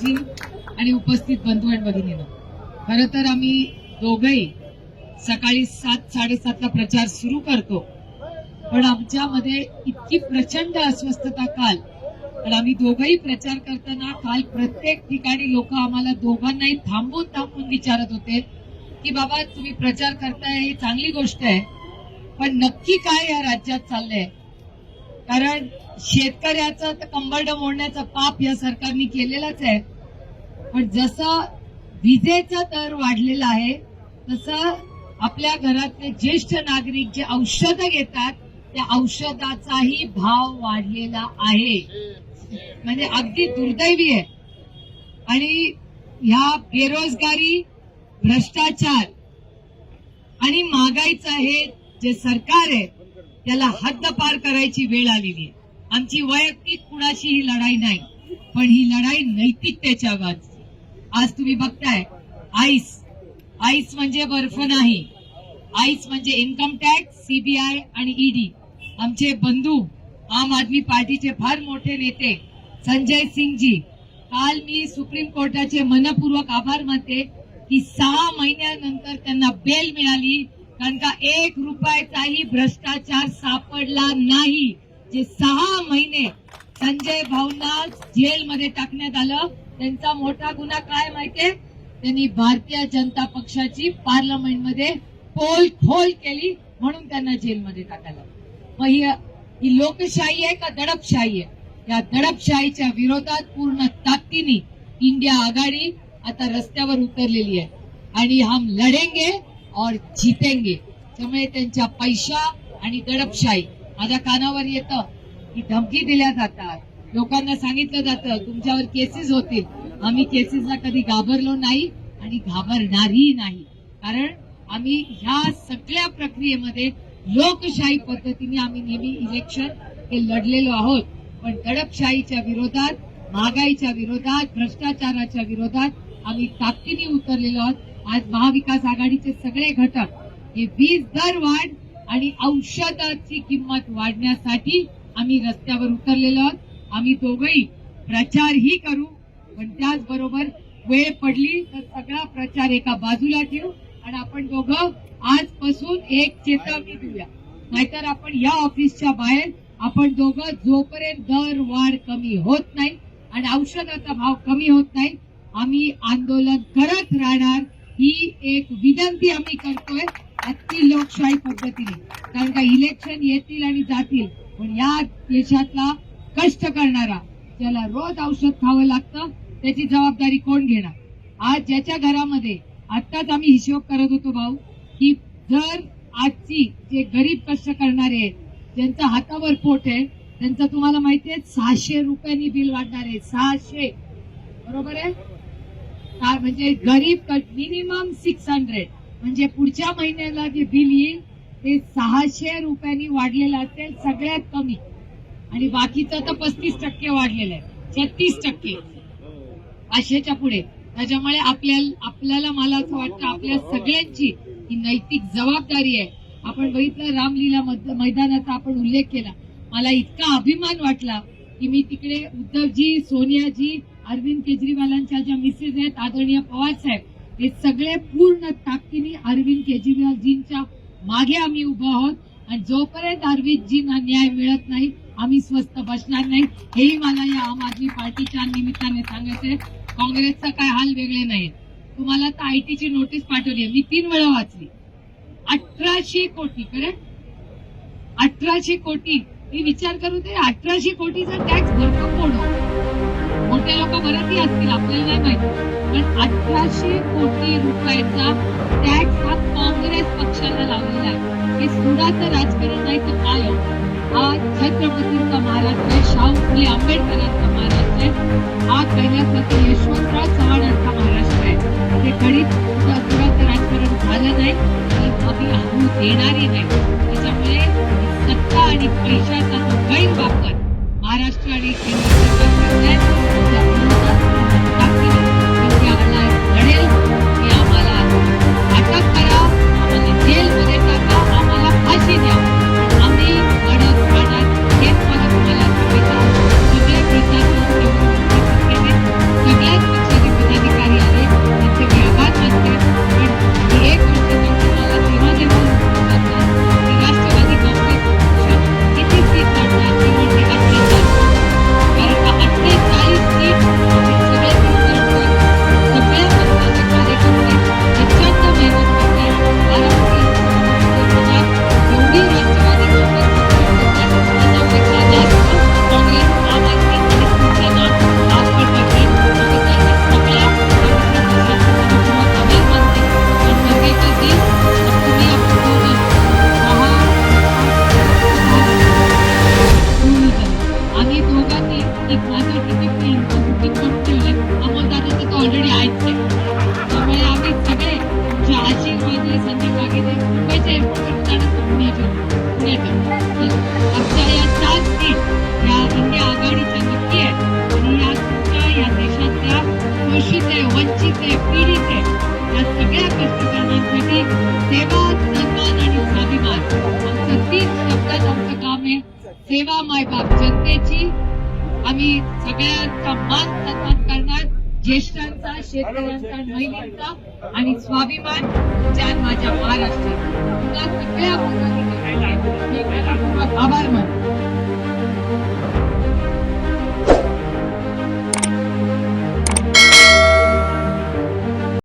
जी आणि उपस्थित बंधू आणि भगिनीनं खरं तर आम्ही दोघही सकाळी सात साडेसातला प्रचार सुरू करतो. पण आमच्यामध्ये इतकी प्रचंड अस्वस्थता काल. पण आम्ही दोघंही प्रचार करताना काल प्रत्येक ठिकाणी लोक आम्हाला दोघांनाही थांबून थांबून विचारत होते की बाबा तुम्ही प्रचार करताय ही चांगली गोष्ट आहे. पण नक्की काय या राज्यात चाललंय? कारण शेतकऱ्याचं तर कंबरड मोडण्याचा पाप या सरकारने केलेलंच आहे. पण जसं विजेचा दर वाढलेला आहे तसं आपल्या घरातले ज्येष्ठ नागरिक जे औषधं घेतात त्या औषधाचाही भाव वाढलेला आहे. म्हणजे अगदी दुर्दैवी आहे. आणि ह्या बेरोजगारी भ्रष्टाचार आणि महागाईचं हे जे सरकार आहे त्याला हद्दपार करायची वेळ आलेली आहे. आमची वैयक्तिक कुणाशी ही लढाई नाही पण ही लढाई नैतिकतेच्या बाजूची आज तुम्ही बघताय आईस आईस म्हणजे बर्फ नाही. आईस म्हणजे इन्कम टॅक्स सीबीआय आणि ईडी आमचे बंधू आम आदमी पार्टीचे फार मोठे नेते संजय सिंगजी. काल मी सुप्रीम कोर्टाचे मनपूर्वक आभार मानते की सहा महिन्यानंतर त्यांना बेल मिळाली कारण का एक रुपयाचाही भ्रष्टाचार सापडला नाही जे सहा महिने संजय भाऊंना जेलमध्ये टाकण्यात आलं. त्यांचा मोठा गुन्हा काय माहितीये? त्यांनी भारतीय जनता पक्षाची पार्लमेंटमध्ये पोल खोल केली म्हणून त्यांना जेलमध्ये टाकायला मग ही ही लोकशाही आहे का दडपशाही आहे? या दडपशाहीच्या विरोधात पूर्ण ताकदीने इंडिया आघाडी आता रस्त्यावर उतरलेली आहे. आणि हम लढेंगे और जितेंगे। त्यामुळे त्यांच्या पैसा आणि दडपशाही माझ्या कानावर येतं की धमकी दिल्या जातात. लोकांना सांगितलं जातं तुमच्यावर केसेस होतील. आम्ही केसेसला कधी घाबरलो नाही आणि घाबरणारही नाही. कारण आम्ही ह्या सगळ्या प्रक्रियेमध्ये लोकशाही पद्धतीने आम्ही नेहमी इलेक्शन हे लढलेलो आहोत. पण दडपशाहीच्या विरोधात महागाईच्या विरोधात भ्रष्टाचाराच्या विरोधात आम्ही ताकदीने उतरलेलो आहोत. आज महाविकास आघाडीचे सगळे घटक हे वीज दर वाढ आणि औषधाची किंमत वाढण्यासाठी आम्ही रस्त्यावर उतरलेलो आहोत. आम्ही दोघंही प्रचारही करू पण त्याचबरोबर वेळ पडली तर सगळा प्रचार एका बाजूला ठेवू आणि आपण दोघं आजपासून एक चेतावणी देऊया. नाहीतर आपण या ऑफिसच्या बाहेर आपण दोघं जोपर्यंत दर वाढ कमी होत नाही आणि औषधाचा भाव कमी होत नाही आम्ही आंदोलन करत राहणार ही एक विनंती आम्ही करतोय आजची लोकशाही पद्धतीने. कारण का इलेक्शन येतील आणि जातील पण या देशातला कष्ट करणारा ज्याला रोज औषध खावं लागतं त्याची जबाबदारी कोण घेणार? आज ज्याच्या घरामध्ये आत्ताच आम्ही हिशोब करत होतो भाऊ की जर आजची जे गरीब कष्ट करणारे आहेत ज्यांचं हातावर पोट आहे त्यांचं तुम्हाला माहिती आहे सहाशे रुपयांनी बिल वाढणार आहे सहाशे. बरोबर आहे? काय म्हणजे गरीब मिनिमम सिक्स हंड्रेड म्हणजे पुढच्या महिन्याला जे बिल येईल ते सहाशे रुपयांनी वाढलेलं असेल सगळ्यात कमी. आणि बाकीचं तर पस्तीस टक्के वाढलेलं आहे. छत्तीस टक्के. पाचशेच्या पुढे. त्याच्यामुळे आपल्याला आपल्याला मला असं वाटतं आपल्या सगळ्यांची ही नैतिक जबाबदारी आहे. आपण बघितलं रामलीला मैदानाचा आपण उल्लेख केला. मला इतका अभिमान वाटला की मी तिकडे उद्धवजी सोनियाजी अरविंद केजरीवालांच्या ज्या मिसेस आहेत आदरणीय पवार साहेब हे सगळे पूर्ण ताकदीने अरविंद केजरीवालजींच्या मागे आम्ही उभं आहोत. आणि जोपर्यंत अरविंदजींना न्याय मिळत नाही आम्ही स्वस्त बसणार नाही. हेही मला या आम आदमी पार्टीच्या निमित्ताने सांगायचंय. काँग्रेसचा काय हाल वेगळे नाही तुम्हाला तर आयटीची नोटीस पाठवली आहे. मी तीन वेळा वाचली. अठराशे कोटी करेक्ट अठराशे कोटी. मी विचार करू ते अठराशे कोटीचा टॅक्स भरतो कोण? मोठे लोक बरेचही असतील आपल्याला नाही माहिती. पण अठराशे कोटी रुपयाचा टॅक्स हा काँग्रेस पक्षाला लावलेला आहे. हे सुडाचं राजकारण नाही तर काय हा छत्रपतींचा महाराष्ट्र आहे शाहू फुले आंबेडकरांचा महाराष्ट्र आहे. हा कैलासाचा यशवंतराव चव्हाणांचा महाराष्ट्र आहे. हे गणित सुडाचं राजकारण झालं नाही आणि आम्ही आणू देणारी नाही. त्याच्यामुळे सत्ता आणि पैशाचा जो गैरवापर महाराष्ट्र आणि केंद्र सरकार yoga is like one or two things to be controlled. Among that is already I think. So when I was today, Jaji was Sanjay Kagi, which I put that as a major. Major. सेवा मायबाप जनतेची. आम्ही सगळ्यांचा मान सन्मान करणार ज्येष्ठांचा शेतकऱ्यांचा महिलांचा आणि स्वाभिमान ज्यान माझ्या महाराष्ट्राचा तुला सगळ्या आभार मानतो.